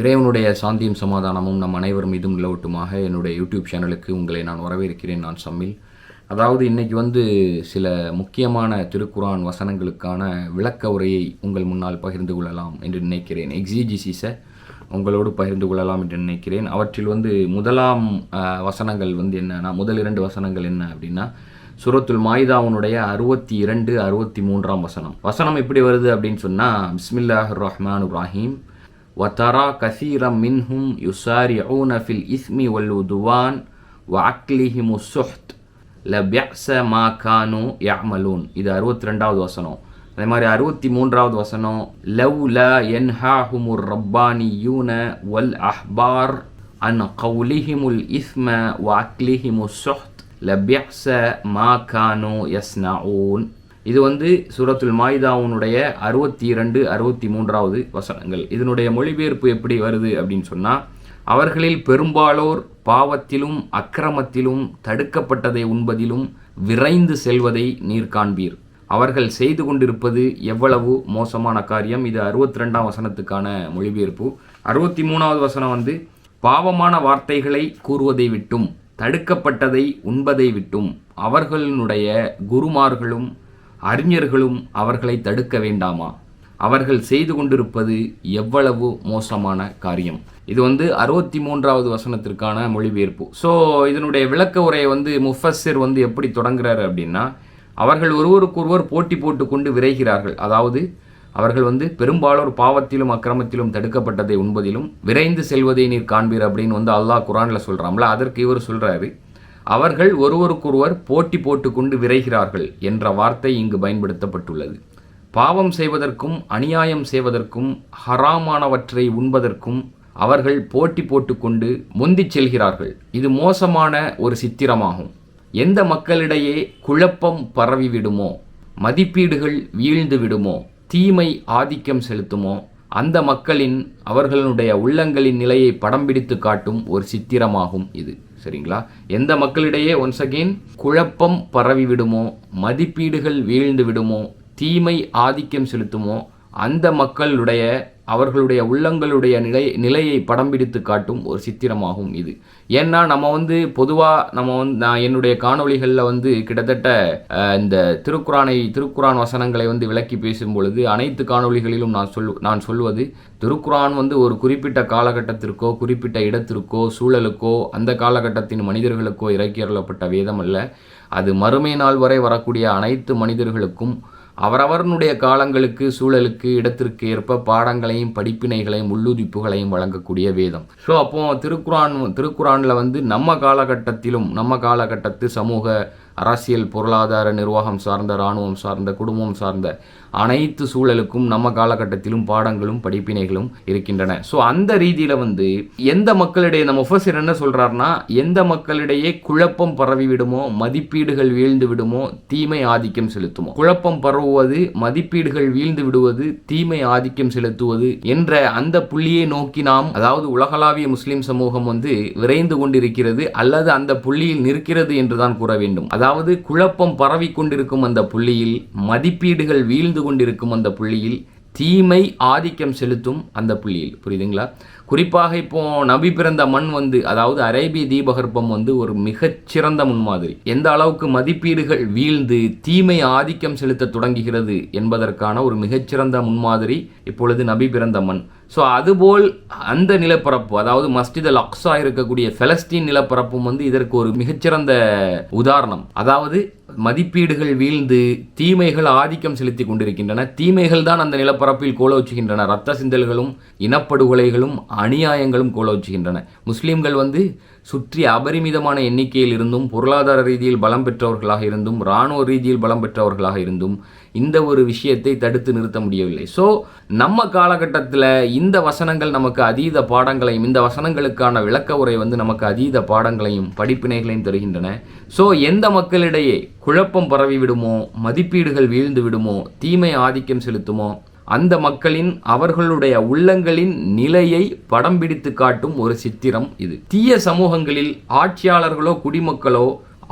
இறைவனுடைய சாந்தியும் சமாதானமும் நம் அனைவர் மீதும் நிலவட்டுமாக என்னுடைய யூடியூப் சேனலுக்கு உங்களை நான் வரவேற்கிறேன். நான் சம்மில். அதாவது இன்னைக்கு வந்து சில முக்கியமான திருக்குரான் வசனங்களுக்கான விளக்க உரையை உங்கள் முன்னால் பகிர்ந்து கொள்ளலாம் என்று நினைக்கிறேன். எக்ஸிஜிசிஸை உங்களோடு பகிர்ந்து கொள்ளலாம் என்று நினைக்கிறேன். அவற்றில் வந்து முதலாம் வசனங்கள் வந்து என்னன்னா முதல் இரண்டு வசனங்கள் என்ன அப்படின்னா சுரத்துல் மாயிதாவுனுடைய அறுபத்தி இரண்டு அறுபத்தி மூன்றாம் வசனம். வசனம் எப்படி வருது அப்படின்னு சொன்னால் பிஸ்மில்லாஹ் ரஹ்மான் இப்ராஹிம் وترى كثيرا منهم يسارعون في الإثم والعدوان وعقلهم السحت لبئس ما كانوا يعملون இது அறுபத்தி ரெண்டாவது வசனம் அதே மாதிரி அறுபத்தி மூன்றாவது வசனம் லவ்லா யன்ஹாஹுமுர் ரப்பானியூன வல் அஹ்பார் அன் கவுலிஹிமுல் இஸ்ம வாக்லிஹிமுஸ் சுஹ்த் லபியஸ மா கானு யஸ்னஊன் இது வந்து சூரத்துல் மாயிதாவுனுடைய அறுபத்தி இரண்டு அறுபத்தி மூன்றாவது வசனங்கள். இதனுடைய மொழிபெயர்ப்பு எப்படி வருது அப்படின்னு சொன்னால் அவர்களில் பெரும்பாலோர் பாவத்திலும் அக்கிரமத்திலும் தடுக்கப்பட்டதை உண்பதிலும் விரைந்து செல்வதை நீர் காண்பீர். அவர்கள் செய்து கொண்டிருப்பது எவ்வளவு மோசமான காரியம்? இது அறுபத்தி ரெண்டாம் வசனத்துக்கான மொழிபெயர்ப்பு. அறுபத்தி மூணாவது வசனம் வந்து பாவமான வார்த்தைகளை கூறுவதை விட்டும் தடுக்கப்பட்டதை உண்பதை விட்டும் அவர்களினுடைய குருமார்களும் அறிஞர்களும் அவர்களை தடுக்க வேண்டாமா? அவர்கள் செய்து கொண்டிருப்பது எவ்வளவு மோசமான காரியம்? இது வந்து அறுபத்தி மூன்றாவது வசனத்திற்கான மொழிபெயர்ப்பு. ஸோ இதனுடைய விளக்க உரையை வந்து முஃபஸிர் வந்து எப்படி தொடங்குறாரு அப்படின்னா அவர்கள் ஒருவருக்கொருவர் போட்டி போட்டுக்கொண்டு விரைகிறார்கள். அதாவது அவர்கள் வந்து பெரும்பாலோர் பாவத்திலும் அக்கிரமத்திலும் தடுக்கப்பட்டதை உண்பதிலும் விரைந்து செல்வதை நீர் காண்பீர் அப்படின்னு வந்து அல்லாஹ் குரான்ல சொல்றாம்ல அதற்கு இவர் சொல்கிறாரு அவர்கள் ஒருவருக்கொருவர் போட்டி போட்டுக்கொண்டு விரைகிறார்கள் என்ற வார்த்தை இங்கு பயன்படுத்தப்பட்டுள்ளது. பாவம் செய்வதற்கும் அநியாயம் செய்வதற்கும் ஹராமானவற்றை உண்பதற்கும் அவர்கள் போட்டி போட்டுக்கொண்டு முந்திச் செல்கிறார்கள். இது மோசமான ஒரு சித்திரமாகும். எந்த மக்களிடையே குழப்பம் பரவிவிடுமோ மதிப்பீடுகள் வீழ்ந்து விடுமோ தீமை ஆதிக்கம் செலுத்துமோ அந்த மக்களின் அவர்களுடைய உள்ளங்களின் நிலையை படம் பிடித்து காட்டும் ஒரு சித்திரமாகும் இது. சரிங்களா? எந்த மக்களிடையே ஒன்ஸ் அகெயின் குழப்பம் பரவி விடுமோ மதிப்பீடுகள் வீழ்ந்து விடுமோ தீமை ஆதிக்கம் செலுத்துமோ அந்த மக்களுடைய அவர்களுடைய உள்ளங்களுடைய நிலை நிலையை படம் பிடித்து காட்டும் ஒரு சித்திரமாகும் இது. ஏன்னா நம்ம வந்து பொதுவாக நம்ம வந்து நான் என்னுடைய காணொளிகளில் வந்து கிட்டத்தட்ட இந்த திருக்குறானை திருக்குரான் வசனங்களை வந்து விளக்கி பேசும் பொழுது அனைத்து காணொளிகளிலும் நான் சொல் நான் சொல்வது திருக்குரான் வந்து ஒரு குறிப்பிட்ட காலகட்டத்திற்கோ குறிப்பிட்ட இடத்திற்கோ சூழலுக்கோ அந்த காலகட்டத்தின் மனிதர்களுக்கோ இறக்கி அருளப்பட்ட வேதம் அல்ல அது மறுமை நாள் வரை வரக்கூடிய அனைத்து மனிதர்களுக்கும் அவரவர்களுடைய காலங்களுக்கு சூழலுக்கு இடத்திற்கு ஏற்ப பாடங்களையும் படிப்பினைகளையும் உள்ளுதிப்புகளையும் வழங்கக்கூடிய வேதம். ஸோ அப்போ திருக்குரான் திருக்குறானில் வந்து நம்ம காலகட்டத்திலும் நம்ம காலகட்டத்து சமூக அரசியல் பொருளாதார நிர்வாகம் சார்ந்த இராணுவம் சார்ந்த குடும்பம் சார்ந்த அனைத்து சூழலுக்கும் நம்ம காலகட்டத்திலும் பாடங்களும் படிப்பினைகளும் இருக்கின்றன. ஸோ அந்த ரீதியில் வந்து எந்த மக்களிடையே நம்ம முஃபசிர் என்ன சொல்கிறாருன்னா எந்த மக்களிடையே குழப்பம் பரவி விடுமோ மதிப்பீடுகள் வீழ்ந்து விடுமோ தீமை ஆதிக்கம் செலுத்துமோ? குழப்பம் பரவுவது மதிப்பீடுகள் வீழ்ந்து விடுவது தீமை ஆதிக்கம் செலுத்துவது என்ற அந்த புள்ளியை நோக்கி நாம் அதாவது உலகளாவிய முஸ்லிம் சமூகம் வந்து விரைந்து கொண்டிருக்கிறது அல்லது அந்த புள்ளியில் நிற்கிறது என்றுதான் கூற வேண்டும். அதாவது குழப்பம் பரவி கொண்டிருக்கும் அந்த புள்ளியில் மதிப்பீடுகள் வீழ்ந்து கொண்டிருக்கும் அந்த புள்ளியில் தீமை ஆதிக்கம் செலுத்தும் அந்த புள்ளியில். புரியுதுங்களா? குறிப்பாக இப்போ நபி பிறந்த மண் வந்து அதாவது அரேபிய தீபகற்பம் வந்து ஒரு மிகச்சிறந்த முன்மாதிரி. எந்த அளவுக்கு மதிப்பீடுகள் வீழ்ந்து தீமை ஆதிக்கம் செலுத்த தொடங்குகிறது என்பதற்கான ஒரு மிகச்சிறந்த முன்மாதிரி இப்பொழுது நபி பிறந்த மண். ஸோ அதுபோல் அந்த நிலப்பரப்பு அதாவது மஸ்ஜித் அல் அக்ஸா இருக்கக்கூடிய ஃபெலஸ்தீன் நிலப்பரப்பும் வந்து இதற்கு ஒரு மிகச்சிறந்த உதாரணம். அதாவது மதிப்பீடுகள் வீழ்ந்து தீமைகள் ஆதிக்கம் செலுத்தி கொண்டிருக்கின்றன. தீமைகள் தான் அந்த நிலப்பரப்பில் கோலோச்சுகின்றன ரத்த சிந்தல்களும் இனப்படுகொலைகளும் அநியாயங்களும் கோலோச்சுகின்றன முஸ்லீம்கள் வந்து சுற்றி அபரிமிதமான எண்ணிக்கையில் இருந்தும் பொருளாதார ரீதியில் பலம் பெற்றவர்களாக இருந்தும் இராணுவ ரீதியில் பலம் பெற்றவர்களாக இருந்தும் இந்த ஒரு விஷயத்தை தடுத்து நிறுத்த முடியவில்லை. ஸோ நம்ம காலகட்டத்தில் இந்த வசனங்கள் நமக்கு அதீத பாடங்களையும் இந்த வசனங்களுக்கான விளக்க உரை வந்து நமக்கு அதீத பாடங்களையும் படிப்பினைகளையும் தருகின்றன. ஸோ எந்த மக்களிடையே குழப்பம் பரவி விடுமோ மதிப்பீடுகள் வீழ்ந்து விடுமோ தீமை ஆதிக்கம் செலுத்துமோ அந்த மக்களின் அவர்களுடைய உள்ளங்களின் நிலையை படம் பிடித்து காட்டும் ஒரு சித்திரம் இது. தீய சமூகங்களில் ஆட்சியாளர்களோ குடிமக்களோ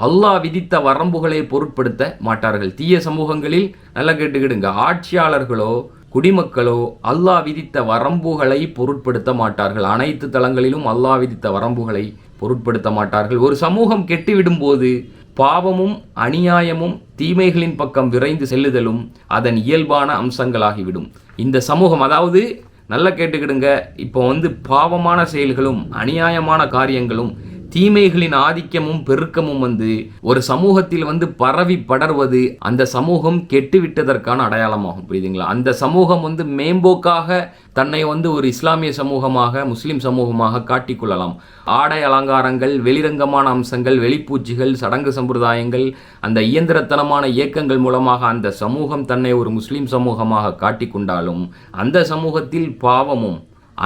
அல்லாஹ் விதித்த வரம்புகளை பொருட்படுத்த மாட்டார்கள். தீய சமூகங்களில் நல்லா கேட்டுக்கிடுங்க ஆட்சியாளர்களோ குடிமக்களோ அல்லாஹ் விதித்த வரம்புகளை பொருட்படுத்த மாட்டார்கள். அனைத்து தளங்களிலும் அல்லாஹ் விதித்த வரம்புகளை பொருட்படுத்த மாட்டார்கள். ஒரு சமூகம் கெட்டுவிடும் போது பாவமும் அநியாயமும் தீமைகளின் பக்கம் விரைந்து செல்லுதலும் அதன் இயல்பான அம்சங்களாகிவிடும். இந்த சமூகம் அதாவது நல்லா கேட்டுக்கிடுங்க. இப்போ வந்து பாவமான செயல்களும் அநியாயமான காரியங்களும் தீமைகளின் ஆதிக்கமும் பெருக்கமும் வந்து ஒரு சமூகத்தில் வந்து பரவி படர்வது அந்த சமூகம் கெட்டுவிட்டதற்கான அடையாளமாகும் புரியுதுங்களா? அந்த சமூகம் வந்து மேம்போக்காக தன்னை வந்து ஒரு இஸ்லாமிய சமூகமாக முஸ்லிம் சமூகமாக காட்டிக்கொள்ளலாம். ஆடை அலங்காரங்கள் வெளிரங்கமான அம்சங்கள் வெளிப்பூச்சிகள் சடங்கு சம்பிரதாயங்கள் அந்த இயந்திரத்தனமான இயக்கங்கள் மூலமாக அந்த சமூகம் தன்னை ஒரு முஸ்லிம் சமூகமாக காட்டிக்கொண்டாலும் அந்த சமூகத்தில் பாவமும்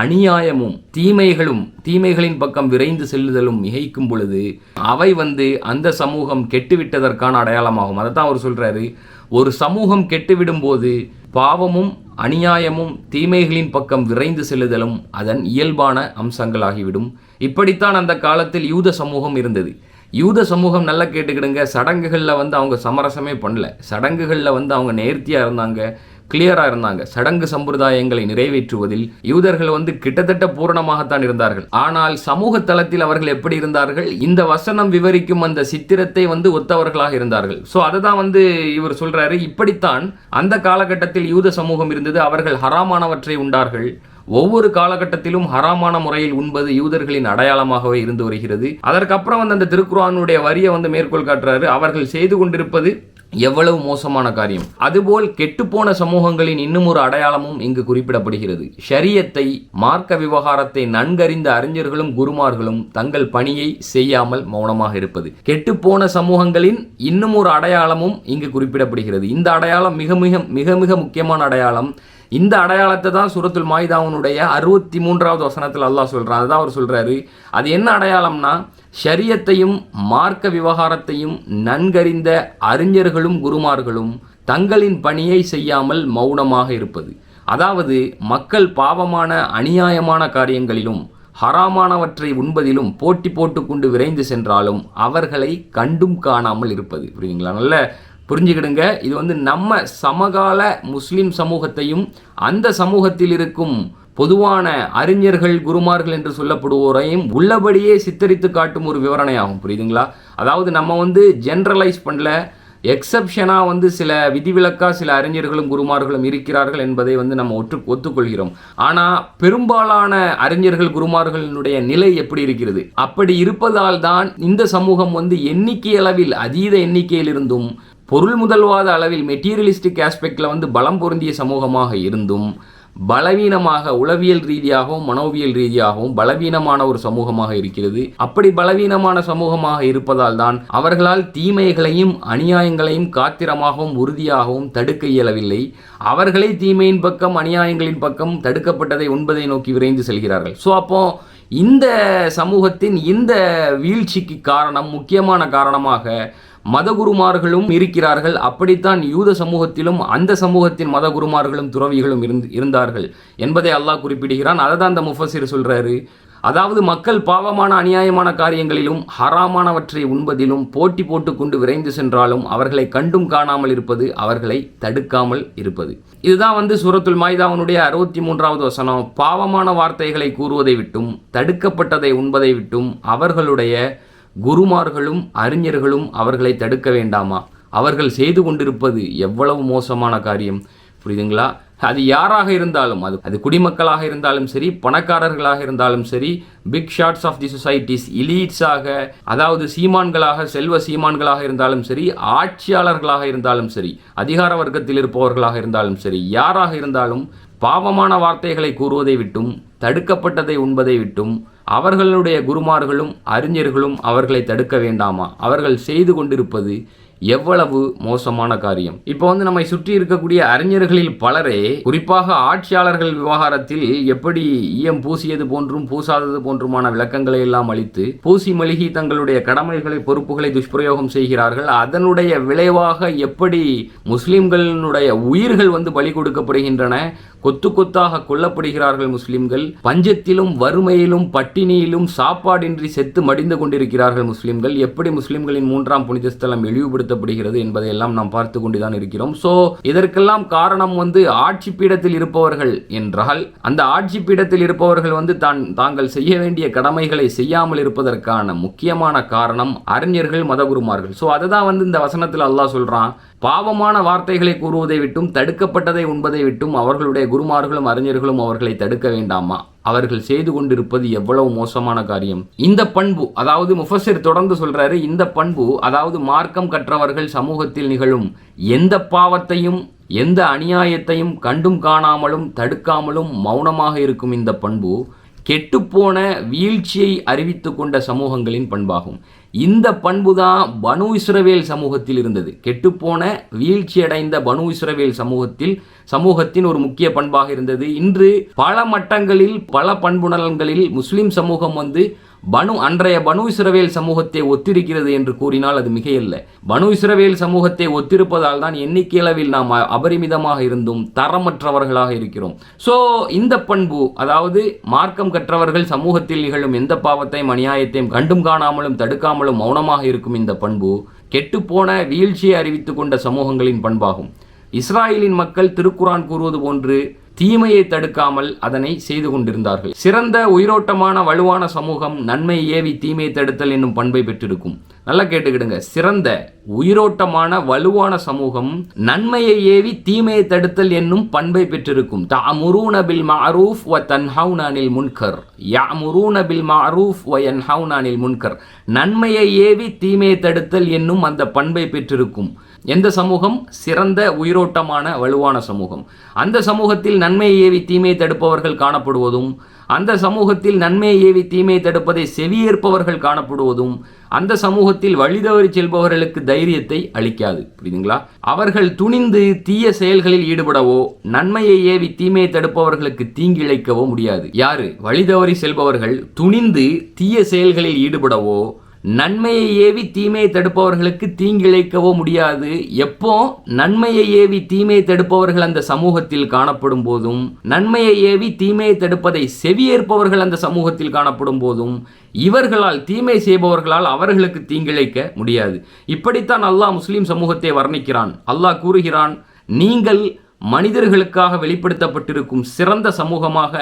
அநியாயமும் தீமைகளும் தீமைகளின் பக்கம் விரைந்து செல்லுதலும் மிகைக்கும் பொழுது அவை வந்து அந்த சமூகம் கெட்டுவிட்டதற்கான அடையாளமாகும். அதை தான் அவர் சொல்கிறாரு ஒரு சமூகம் கெட்டுவிடும் போது பாவமும் அநியாயமும் தீமைகளின் பக்கம் விரைந்து செல்லுதலும் அதன் இயல்பான அம்சங்களாகிவிடும். இப்படித்தான் அந்த காலத்தில் யூத சமூகம் இருந்தது. யூத சமூகம் நல்லா கேட்டுக்கிடுங்க. சடங்குகளில் வந்து அவங்க சமரசமே பண்ணல. சடங்குகளில் வந்து அவங்க நேர்த்தியாக இருந்தாங்க. கிளியராக இருந்தாங்க. சடங்கு சம்பிரதாயங்களை நிறைவேற்றுவதில் யூதர்கள் வந்து கிட்டத்தட்ட பூரணமாகத்தான் இருந்தார்கள். ஆனால் சமூக தளத்தில் அவர்கள் எப்படி இருந்தார்கள்? இந்த வசனம் விவரிக்கும் அந்த சித்திரத்தை வந்து ஒத்தவர்களாக இருந்தார்கள். ஸோ அதை தான் வந்து இவர் சொல்றாரு. இப்படித்தான் அந்த காலகட்டத்தில் யூத சமூகம் இருந்தது. அவர்கள் ஹராமானவற்றை உண்டார்கள். ஒவ்வொரு காலகட்டத்திலும் ஹராமான முறையில் உண்பது யூதர்களின் அடையாளமாகவே இருந்து வருகிறது. அதற்கப்புறம் வந்து அந்த திருக்குறானுடைய வரியை வந்து மேற்கோள் காட்டுறாரு. அவர்கள் செய்து கொண்டிருப்பது எவ்வளவு மோசமான காரியம். அதுபோல் கெட்டுப்போன சமூகங்களின் இன்னும் ஒரு அடையாளமும் இங்கு குறிப்பிடப்படுகிறது. ஷரியத்தை மார்க்க விவகாரத்தை நன்கறிந்த அறிஞர்களும் குருமார்களும் தங்கள் பணியை செய்யாமல் மௌனமாக இருப்பது. கெட்டுப்போன சமூகங்களின் இன்னும் ஒரு அடையாளமும் இங்கு குறிப்பிடப்படுகிறது. இந்த அடையாளம் மிக மிக மிக மிக முக்கியமான அடையாளம் இந்த அடையாளத்தை தான் சுரத்துல் மாயிதாவுனுடைய அறுபத்தி மூன்றாவது வசனத்தில் அல்லாஹ் சொல்கிறார் அதுதான் அவர் சொல்கிறாரு அது என்ன அடையாளம்னா ஷரியத்தையும் மார்க்க விவகாரத்தையும் நன்கறிந்த அறிஞர்களும் குருமார்களும் தங்களின் பணியை செய்யாமல் மௌனமாக இருப்பது. அதாவது மக்கள் பாவமான அநியாயமான காரியங்களிலும் ஹராமானவற்றை உண்பதிலும் போட்டி போட்டுக்கொண்டு விரைந்து சென்றாலும் அவர்களை கண்டும் காணாமல் இருப்பது. புரியுதுங்களா? நல்ல புரிஞ்சுக்கிடுங்க. இது வந்து நம்ம சமகால முஸ்லீம் சமூகத்தையும் அந்த சமூகத்தில் இருக்கும் பொதுவான அறிஞர்கள் குருமார்கள் என்று சொல்லப்படுவோரையும் உள்ளபடியே சித்தரித்து காட்டும் ஒரு விவரணையாகும். புரியுதுங்களா? அதாவது நம்ம வந்து ஜென்ரலைஸ் பண்ணல. எக்ஸப்ஷனாக வந்து சில விதிவிலக்காக சில அறிஞர்களும் குருமார்களும் இருக்கிறார்கள் என்பதை வந்து நம்ம ஒற்று ஒத்துக்கொள்கிறோம். ஆனால் பெரும்பாலான அறிஞர்கள் குருமார்களினுடைய நிலை எப்படி இருக்கிறது? அப்படி இருப்பதால் தான் இந்த சமூகம் வந்து எண்ணிக்கை அளவில் அதீத எண்ணிக்கையில் இருந்தும் பொருள் முதல்வாத அளவில் மெட்டீரியலிஸ்டிக் ஆஸ்பெக்டில் வந்து பலம் பொருந்திய சமூகமாக இருந்தும் பலவீனமாக உளவியல் ரீதியாகவும் மனோவியல் ரீதியாகவும் பலவீனமான ஒரு சமூகமாக இருக்கிறது. அப்படி பலவீனமான சமூகமாக இருப்பதால் தான் அவர்களால் தீமைகளையும் அநியாயங்களையும் காத்திரமாகவும் உறுதியாகவும் தடுக்க இயலவில்லை. அவர்களே தீமையின் பக்கம் அநியாயங்களின் பக்கம் தடுக்கப்பட்டதை உண்பதை நோக்கி விரைந்து செல்கிறார்கள். ஸோ அப்போ இந்த சமூகத்தின் இந்த வீழ்ச்சிக்கு காரணம் முக்கியமான காரணமாக மதகுருமார்களும் இருக்கிறார்கள். அப்படித்தான் யூத சமூகத்திலும் அந்த சமூகத்தின் மதகுருமார்களும் துறவிகளும் இருந்து இருந்தார்கள். என்பதை அல்லாஹ் குறிப்பிடுகிறான். அதை தான் அந்த முஃபசிர் சொல்கிறாரு அதாவது மக்கள் பாவமான அநியாயமான காரியங்களிலும் ஹராமானவற்றை உண்பதிலும் போட்டி போட்டுக்கொண்டு விரைந்து சென்றாலும் அவர்களை கண்டும் காணாமல் இருப்பது அவர்களை தடுக்காமல் இருப்பது. இதுதான் வந்து சூரத்துல் மாய்தாவனுடைய அறுபத்தி மூன்றாவது வசனம். பாவமான வார்த்தைகளை கூறுவதை விட்டும் தடுக்கப்பட்டதை உண்பதை விட்டும் அவர்களுடைய குருமார்களும் அறிஞர்களும் அவர்களை தடுக்க வேண்டாமா? அவர்கள் செய்து கொண்டிருப்பது எவ்வளவு மோசமான காரியம்? புரியுதுங்களா? அது யாராக இருந்தாலும் அது அது குடிமக்களாக இருந்தாலும் சரி பணக்காரர்களாக இருந்தாலும் சரி big shots of the society's இலீட்ஸாக அதாவது சீமான்களாக செல்வ சீமான்களாக இருந்தாலும் சரி ஆட்சியாளர்களாக இருந்தாலும் சரி அதிகார வர்க்கத்தில் இருப்பவர்களாக இருந்தாலும் சரி யாராக இருந்தாலும் பாவமான வார்த்தைகளை கூறுவதை விட்டும் தடுக்கப்பட்டதை உண்பதை விட்டும் அவர்களுடைய குருமார்களும் அறிஞர்களும் அவர்களை தடுக்க வேண்டாமா? அவர்கள் செய்து கொண்டிருப்பது எவ்வளவு மோசமான காரியம். இப்போ வந்து நம்மை சுற்றி இருக்கக்கூடிய அறிஞர்களில் பலரே குறிப்பாக ஆட்சியாளர்கள் விவகாரத்தில் எப்படி ஈயம் பூசியது போன்றும் பூசாதது போன்றுமான விளக்கங்களை எல்லாம் அளித்து பூசி மழுகி தங்களுடைய கடமைகளை பொறுப்புகளை துஷ்பிரயோகம் செய்கிறார்கள் அதனுடைய விளைவாக எப்படி முஸ்லிம்களினுடைய உயிர்கள் வந்து பலி கொடுக்கப்படுகின்றன கொத்து கொத்தாக கொல்லப்படுகிறார்கள் முஸ்லிம்கள் பஞ்சத்திலும் வறுமையிலும் பட்டினியிலும் சாப்பாடின்றி செத்து மடிந்து கொண்டிருக்கிறார்கள் முஸ்லிம்கள் எப்படி முஸ்லிம்களின் மூன்றாம் புனித ஸ்தலம் இழிவுபடுத்த பயன்படுத்தப்படுகிறது என்பதையெல்லாம் நாம் பார்த்து கொண்டுதான் இருக்கிறோம். ஸோ இதற்கெல்லாம் காரணம் வந்து ஆட்சி பீடத்தில் இருப்பவர்கள் என்றால் அந்த ஆட்சி பீடத்தில் இருப்பவர்கள் வந்து தான் தாங்கள் செய்ய வேண்டிய கடமைகளை செய்யாமல் இருப்பதற்கான முக்கியமான காரணம் அறிஞர்கள் மதகுருமார்கள். ஸோ அதை தான் வந்து இந்த வசனத்தில் அல்லாஹ் சொல்றான் பாவமான வார்த்தைகளை கூறுவதை விட்டும் தடுக்கப்பட்டதை உண்பதை விட்டும் அவர்களுடைய குருமார்களும் அறிஞர்களும் அவர்களை தடுக்க வேண்டாமா? அவர்கள் செய்து கொண்டிருப்பது எவ்வளவு மோசமான காரியம். இந்த பண்பு அதாவது முஃபசிர் தொடர்ந்து சொல்றாரு இந்த பண்பு அதாவது மார்க்கம் கற்றவர்கள் சமூகத்தில் நிகழும் எந்த பாவத்தையும் எந்த அநியாயத்தையும் கண்டும் காணாமலும் தடுக்காமலும் மௌனமாக இருக்கும் இந்த பண்பு கெட்டுப்போன வீழ்ச்சியை அறிவித்து கொண்ட சமூகங்களின் பண்பாகும். இந்த பண்பு தான் பனு இஸ்ரவேல் சமூகத்தில் இருந்தது. கெட்டுப்போன வீழ்ச்சியடைந்த பனு இஸ்ரவேல் சமூகத்தில் சமூகத்தின் ஒரு முக்கிய பண்பாக இருந்தது. இன்று பல மட்டங்களில் பல பண்புணர்களில் முஸ்லிம் சமூகம் வந்து பனு அன்றைய பனு இஸ்ரவேல் சமூகத்தை ஒத்திருக்கிறது என்று கூறினால் அது மிகையல்ல. பனு இஸ்ரவேல் சமூகத்தை ஒத்திருப்பதால் தான் எண்ணிக்கையளவில் நாம் அ- அபரிமிதமாக இருந்தும் தரமற்றவர்களாக இருக்கிறோம். ஸோ இந்த பண்பு அதாவது மார்க்கம் கற்றவர்கள் சமூகத்தில் நிகழும் எந்த பாவத்தையும் அநியாயத்தையும் கண்டும் காணாமலும் தடுக்காமலும் மௌனமாக இருக்கும் இந்த பண்பு கெட்டுப்போன வீழ்ச்சியை அறிவித்து கொண்ட சமூகங்களின் பண்பாகும். இஸ்ராயலின் மக்கள் திருக்குரான் கூறுவது போன்று தீமையை தடுக்காமல் அதனை செய்து கொண்டிருந்தார்கள். சிறந்த உயிரோட்டமான வலுவான சமூகம் நன்மை ஏவி தீமையை தடுத்தல் என்னும் பண்பை பெற்றிருக்கும். நல்லா கேட்டுக்கிடுங்க. சிறந்த உயிரோட்டமான வலுவான சமூகம் நன்மையை ஏவி தீமையை தடுத்தல் என்னும் பண்பை பெற்றிருக்கும். தா பில் மாரூஃப் வ தன்ஹவுனானில் முன்கர். யா பில் மாரூஃப் வ என்ஹவுனானில் முன்கர். நன்மையை ஏவி தீமையை தடுத்தல் என்னும் அந்த பண்பை பெற்றிருக்கும். எந்த சமூகம்? சிறந்த உயிரோட்டமான வலுவான சமூகம். அந்த சமூகத்தில் நன்மையை ஏவி தீமையை தடுப்பவர்கள் காணப்படுவதும் அந்த சமூகத்தில் நன்மையை ஏவி தீமையை தடுப்பதை செவியேற்பவர்கள் காணப்படுவதும் அந்த சமூகத்தில் வழிதவறி செல்பவர்களுக்கு தைரியத்தை அளிக்காது. புரியுதுங்களா? அவர்கள் துணிந்து தீய செயல்களில் ஈடுபடவோ நன்மையை ஏவி தீமையை தடுப்பவர்களுக்கு தீங்கிழைக்கவோ முடியாது. யாரு? வழிதவறி செல்பவர்கள் துணிந்து தீய செயல்களில் ஈடுபடவோ நன்மையை ஏவி தீமையை தடுப்பவர்களுக்கு தீங்கிழைக்கவோ முடியாது. எப்போ நன்மையை ஏவி தீமையை தடுப்பவர்கள் அந்த சமூகத்தில் காணப்படும் போதும் நன்மையை ஏவி தீமையை தடுப்பதை செவியேற்பவர்கள் அந்த சமூகத்தில் காணப்படும் போதும் இவர்களால் தீமை செய்பவர்களால் அவர்களுக்கு தீங்கிழைக்க முடியாது. இப்படித்தான் அல்லாஹ் முஸ்லீம் சமூகத்தை வர்ணிக்கிறான். அல்லாஹ் கூறுகிறான் நீங்கள் மனிதர்களுக்காக வெளிப்படுத்தப்பட்டிருக்கும் சிறந்த சமூகமாக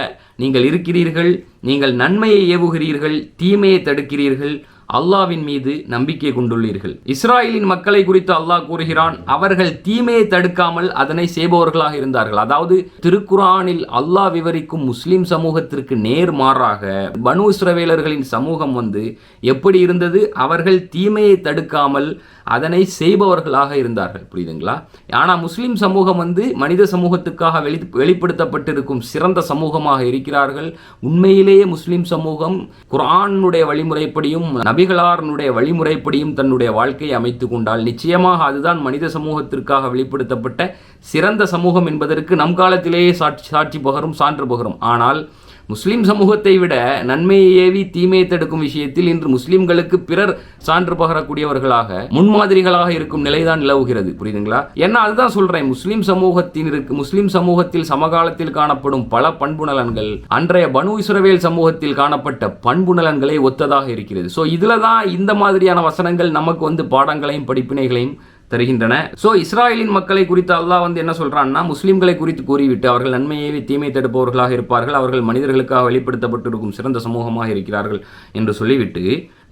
நீங்கள் இருக்கிறீர்கள். நீங்கள் நன்மையை ஏவுகிறீர்கள் தீமையை தடுக்கிறீர்கள். அல்லாவின் மீது நம்பிக்கை கொண்டுள்ளீர்கள். இஸ்ராயலின் மக்களை குறித்து அல்லாஹ் கூறுகிறான் அவர்கள் தீமையை தடுக்காமல் அதனை செய்பவர்களாக இருந்தார்கள். அதாவது திருக்குரானில் அல்லாஹ் விவரிக்கும் முஸ்லிம் சமூகத்திற்கு நேர் மாறாக பனு இஸ்ரவேலர்களின் சமூகம் வந்து எப்படி இருந்தது? அவர்கள் தீமையை தடுக்காமல் அதனை செய்பவர்களாக இருந்தார்கள். புரியுதுங்களா? ஆனால் முஸ்லீம் சமூகம் வந்து மனித சமூகத்துக்காக வெளி வெளிப்படுத்தப்பட்டிருக்கும் சிறந்த சமூகமாக இருக்கிறார்கள். உண்மையிலேயே முஸ்லீம் சமூகம் குரானுடைய வழிமுறைப்படியும் நபிகளாரனுடைய வழிமுறைப்படியும் தன்னுடைய வாழ்க்கையை அமைத்து கொண்டால் நிச்சயமாக அதுதான் மனித சமூகத்திற்காக வெளிப்படுத்தப்பட்ட சிறந்த சமூகம் என்பதற்கு நம் காலத்திலேயே சாட்சி சாட்சி பகரும் சான்று பகரும். ஆனால் முஸ்லிம் சமூகத்தை விட நன்மையை ஏவி தீமையை தடுக்கும் விஷயத்தில் இன்று முஸ்லிம்களுக்கு பிறர் சான்று பகரக்கூடியவர்களாக முன்மாதிரிகளாக இருக்கும் நிலைதான் நிலவுகிறது. புரியுதுங்களா? ஏன்னா அதுதான் சொல்றேன். முஸ்லிம் சமூகத்தினருக்கு முஸ்லிம் சமூகத்தில் சமகாலத்தில் காணப்படும் பல பண்புணலன்கள் அன்றைய பனு இஸ்ரவேல் சமூகத்தில் காணப்பட்ட பண்பு நலன்களை ஒத்ததாக இருக்கிறது. ஸோ இதுல தான் இந்த மாதிரியான வசனங்கள் நமக்கு வந்து பாடங்களையும் படிப்பினைகளையும் தருகின்றன. ஸோ இஸ்ராயலின் மக்களை குறித்து அல்லாஹ் வந்து என்ன சொல்றான்னா முஸ்லீம்களை குறித்து கூறிவிட்டு அவர்கள் நன்மையை தீமை தடுப்பவர்களாக இருப்பார்கள் அவர்கள் மனிதர்களுக்காக வெளிப்படுத்தப்பட்டிருக்கும் சிறந்த சமூகமாக இருக்கிறார்கள் என்று சொல்லிவிட்டு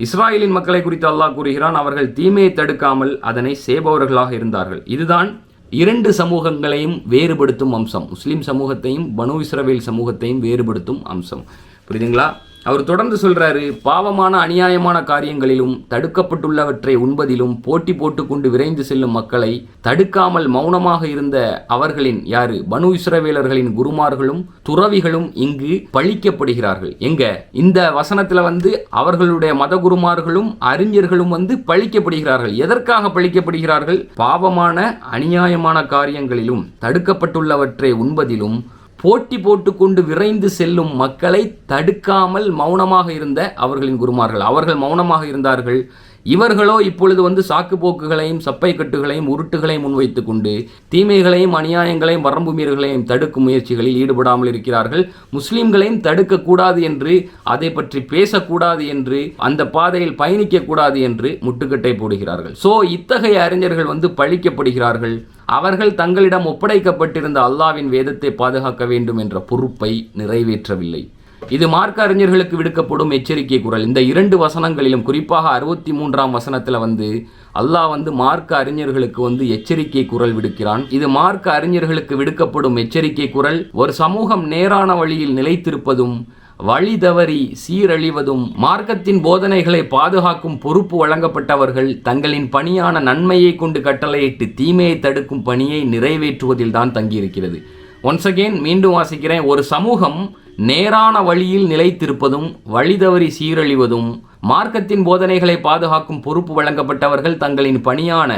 இஸ்ராயலின் மக்களை குறித்து அல்லாஹ் கூறுகிறான் அவர்கள் தீமையை தடுக்காமல் அதனை செய்பவர்களாக இருந்தார்கள். இதுதான் இரண்டு சமூகங்களையும் வேறுபடுத்தும் அம்சம். முஸ்லீம் சமூகத்தையும் பனு இஸ்ரவேல் சமூகத்தையும் வேறுபடுத்தும் அம்சம். புரியுதுங்களா? அவர் தொடர்ந்து சொல்றாரு பாவமான அநியாயமான காரியங்களிலும் தடுக்கப்பட்டுள்ளவற்றை உண்பதிலும் போட்டி போட்டுக்கொண்டு விரைந்து செல்லும் மக்களை தடுக்காமல் மௌனமாக இருந்த அவர்களின் யாரு? பனு இஸ்ரவேலர்களின் குருமார்களும் துறவிகளும் இங்கு பழிக்கப்படுகிறார்கள். எங்க? இந்த வசனத்துல வந்து அவர்களுடைய மத குருமார்களும் அறிஞர்களும் வந்து பழிக்கப்படுகிறார்கள். எதற்காக பழிக்கப்படுகிறார்கள்? பாவமான அநியாயமான காரியங்களிலும் தடுக்கப்பட்டுள்ளவற்றை உண்பதிலும் போட்டி போட்டுக்கொண்டு விரைந்து செல்லும் மக்களை தடுக்காமல் மௌனமாக இருந்த அவர்களின் குருமார்கள். அவர்கள் மௌனமாக இருந்தார்கள். இவர்களோ இப்பொழுது வந்து சாக்கு போக்குகளையும் சப்பை கட்டுகளையும் உருட்டுகளையும் முன்வைத்து கொண்டு தீமைகளையும் அநியாயங்களையும் வரம்பு மீறல்களையும் தடுக்கும் முயற்சிகளில் ஈடுபடாமல் இருக்கிறார்கள். முஸ்லிம்களையும் தடுக்கக்கூடாது என்று அதை பற்றி பேசக்கூடாது என்று அந்த பாதையில் பயணிக்கக்கூடாது என்று முட்டுக்கட்டை போடுகிறார்கள். சோ இத்தகைய அறிஞர்கள் வந்து பழிக்கப்படுகிறார்கள். அவர்கள் தங்களிடம் ஒப்படைக்கப்பட்டிருந்த அல்லாவின் வேதத்தை பாதுகாக்க வேண்டும் என்ற பொறுப்பை நிறைவேற்றவில்லை. இது மார்க்க அறிஞர்களுக்கு விடுக்கப்படும் எச்சரிக்கை குரல். இந்த இரண்டு வசனங்களிலும் குறிப்பாக அறுபத்தி மூன்றாம் வசனத்தில் வந்து அல்லாஹ் வந்து மார்க்க அறிஞர்களுக்கு வந்து எச்சரிக்கை குரல் விடுக்கிறான். இது மார்க்க அறிஞர்களுக்கு விடுக்கப்படும் எச்சரிக்கை குரல். ஒரு சமூகம் நேரான வழியில் நிலைத்திருப்பதும் வழி தவறி சீரழிவதும் மார்க்கத்தின் போதனைகளை பாதுகாக்கும் பொறுப்பு வழங்கப்பட்டவர்கள் தங்களின் பணியான நன்மையை கொண்டு கட்டளையிட்டு தீமையை தடுக்கும் பணியை நிறைவேற்றுவதில் தான் தங்கியிருக்கிறது. ஒன்ஸ் அகெயின் மீண்டும் வாசிக்கிறேன். ஒரு சமூகம் நேரான வழியில் நிலைத்திருப்பதும் வழி தவறி சீரழிவதும் மார்க்கத்தின் போதனைகளை பாதுகாக்கும் பொறுப்பு வழங்கப்பட்டவர்கள் தங்களின் பணியான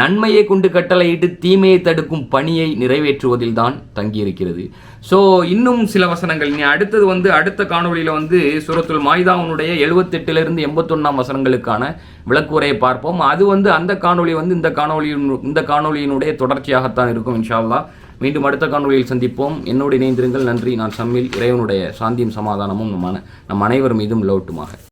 நன்மையை கொண்டு கட்டளையிட்டு தீமையை தடுக்கும் பணியை நிறைவேற்றுவதில் தான் தங்கியிருக்கிறது. ஸோ இன்னும் சில வசனங்கள். நீ அடுத்தது வந்து அடுத்த காணொலியில் வந்து சுரத்துல் மாய்தாவுனுடைய எழுபத்தெட்டிலிருந்து எண்பத்தொன்னாம் வசனங்களுக்கான விளக்குரையை பார்ப்போம். அது வந்து அந்த காணொலி வந்து இந்த காணொலியின் இந்த காணொலியினுடைய தொடர்ச்சியாகத்தான் இருக்கும் இன்ஷா மீண்டும் அடுத்த காணொலியில் சந்திப்போம். என்னோடு இணைந்திருங்கள். நன்றி. நான் சம்மில் இறைவனுடைய சாந்தியும் சமாதானமும் நம் நம் அனைவர் மீதும் லோட்டுமாக.